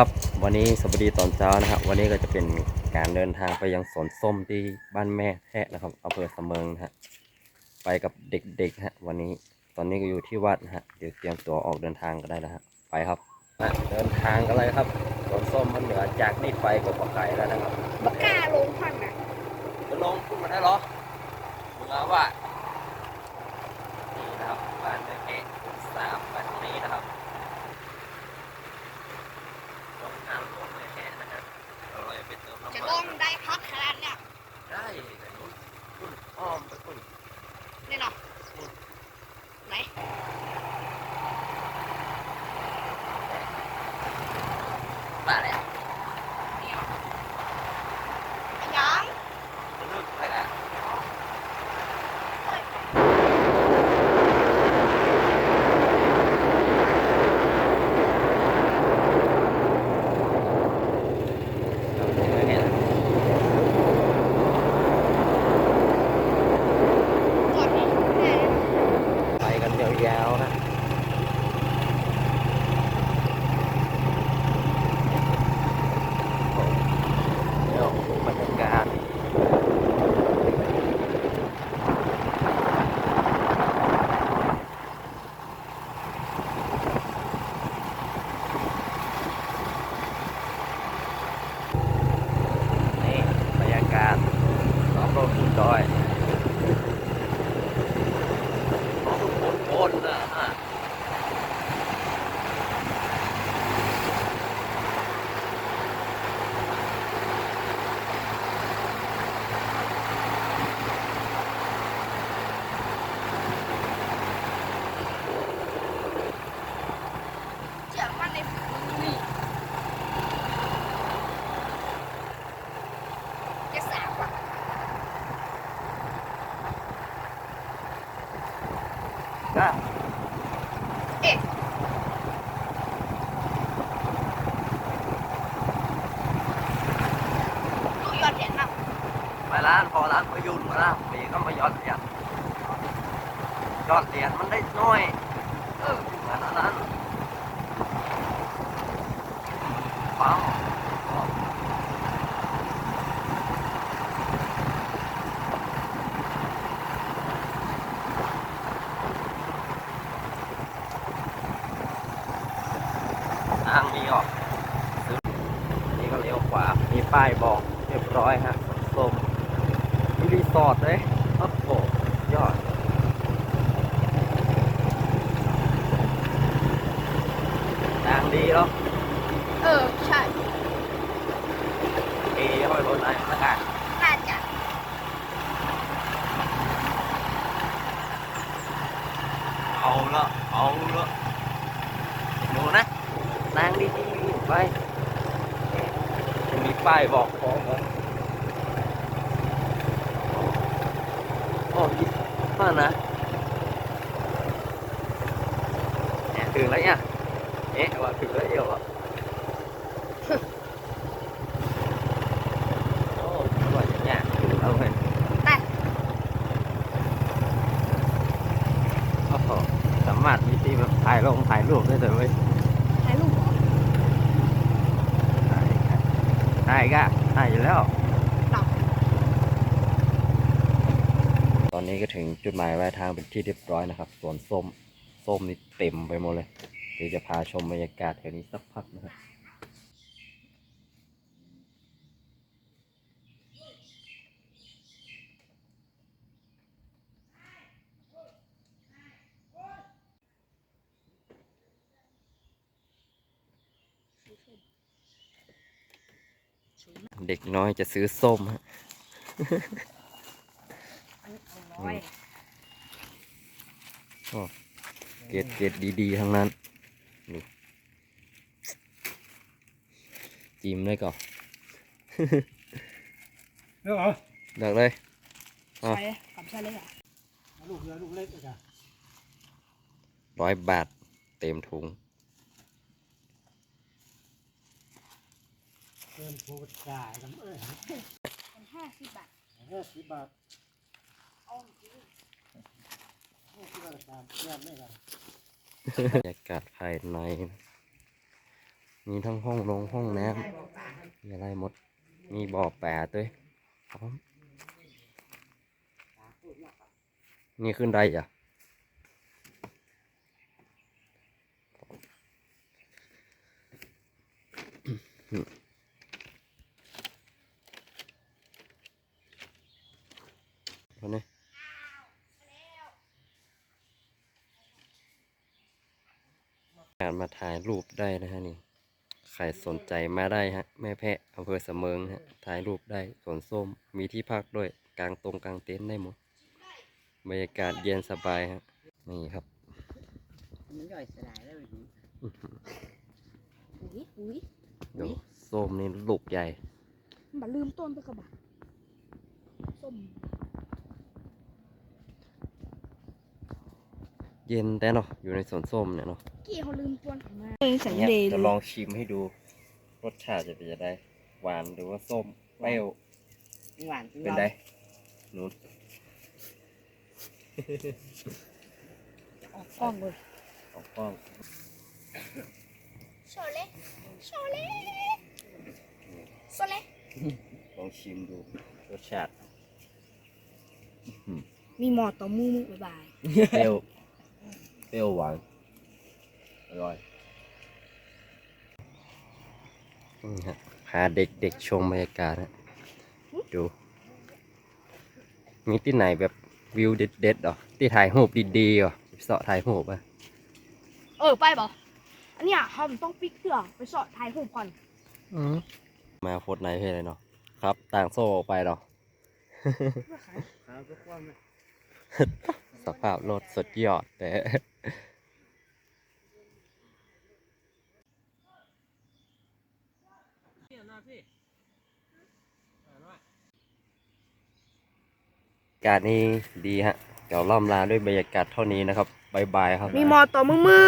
ครับวันนี้สวัสดีตอนเช้านะครับวันนี้ก็จะเป็นการเดินทางไปยังสวนส้มที่บ้านแม่แทะนะครับอำเภอเสมิงนะฮะไปกับเด็กๆฮะวันนี้ตอนนี้ก็อยู่ที่วัดนะฮะเดี๋ยวเตรียมตัวออกเดินทางก็ได้แล้วฮะไปครับอะเดินทางกันเลยครับสวนส้มมันเหนือจากนี่ไปกว่าไก่แล้วนะครับบักกล้าลงพังนะจะลงขึ้นมาได้เหรอมึงเอาว่า ร้านพอร้านประยุนมาละปีก็มายอดเหรียญยอดเหรียญมันได้น้อยเออเหมือนอันนั้นปั๊มทางมีออกนี่ก็เลี้ยวขวา มีป้ายบอกเรียบร้อยฮะ รีสอร์ทเลยโอ้โหยอด ทางดีเนาะเออ ใช่เอห้อยรถไหนมากันน่าจะเอาละเอาละดูนะนางดีดีๆไป จะมีป้ายบอกของเหรอโอ้คิด ว่านะเนี่ยถึงแล้วเนี่ยเอ๊ะว่าถึงแล้วเดียวอะโอ้ยว่าอย่างเงี้ยถึงแล้วเว้ยแต่โอ้โหสามารถมีที่แบบถ่ายลงถ่ายรูปได้เลยเว้ยถ่ายรูปเหรอถ่ายกันถ่ายก็ถ่ายอยู่แล้ว หรอ ตอ นี้ก็ถึงจุดหมายปลายทางเป็นที่เรียบร้อยนะครับ สวนส้ม ส้มนี่เต็มไปหมดเลยเดี๋ยวจะพาชมบรรยากาศแถวนี้สักพักนะครับเด็กน้อยจะซื้อส้มฮะ อันนี้เอาร้อยเกรดเกรดดีๆ ทั้งนั้นดูจิ้มเลยก่อนเลือกเหรอเลือกเลยอะใช่กับใช่เลยเหรอเอาลูกเรือลูกเล็กเลยจ้ะร้อยบาท เต็มถุงเกินโปรจ่ายกันเอ้ยเป็นห้าสิบบาทห้าสิบบาท บรรยากาศภายใน มีทั้งห้องลงห้องน้ำมีอะไรหมด มีบ่อแปลด้วยพร้อมนี่ขึ้นได้จ้ะเอาเนี่ย การมาถ่ายรูปได้นะฮะนี่ใครสนใจมาได้ฮะแม่แพะอำเภอเสมิงฮะถ่ายรูปได้สวนส้มมีที่พักด้วยกลางตรงกลางเต็นท์ได้หมดบรรยากาศเย็นสบายฮะนี่ครับมันย่อยสลายแล้วแบบนี้อุ้ยอุ้ยดูส้มนี่ลูกใหญ่ มันบัลืมต้นไปกระบะส้ม เย็นแต่เนาะอยู่ในสวนส้มเนี่ยเนาะกี้เขาลืมต้นของมาเองสัญเนี่ยเดย์จะลองชิมให้ดู รสชาติจะเป็นยังไงหวานหรือว่าส้มเปรี้ยวหวานจริงเป็นไงหนูออกกล้องเลยออกกล้องโชเล่โชเล่โชเล่ลองชิมดูรสชาติมีหมอต่อมูมึงบ๊ายบายเปรี้ยว เปรี้ยวหวาน อร่อยนี่ฮะพาเด็กๆชมบรรยากาศฮะดู มีที่ไหนแบบวิวเด็ดๆเหรอที่ถ่ายรูปดีๆเหรอเสาะถ่ายรูปอะเออไปบออันเนี้ยเขาต้องปิกเสือไปสอดถ่ายรูปก่อนมาโคตรไหนเพศเลยเนาะครับ ต่างโซ่ออกไปเนาะครับทุกคนสภาพรถสุดยอดแต่ กาศนี้ดีฮะเดี๋ยวล่ำลาด้วยบรรยากาศเท่านี้นะครับบายบายครับ มีมอต่อมือมือ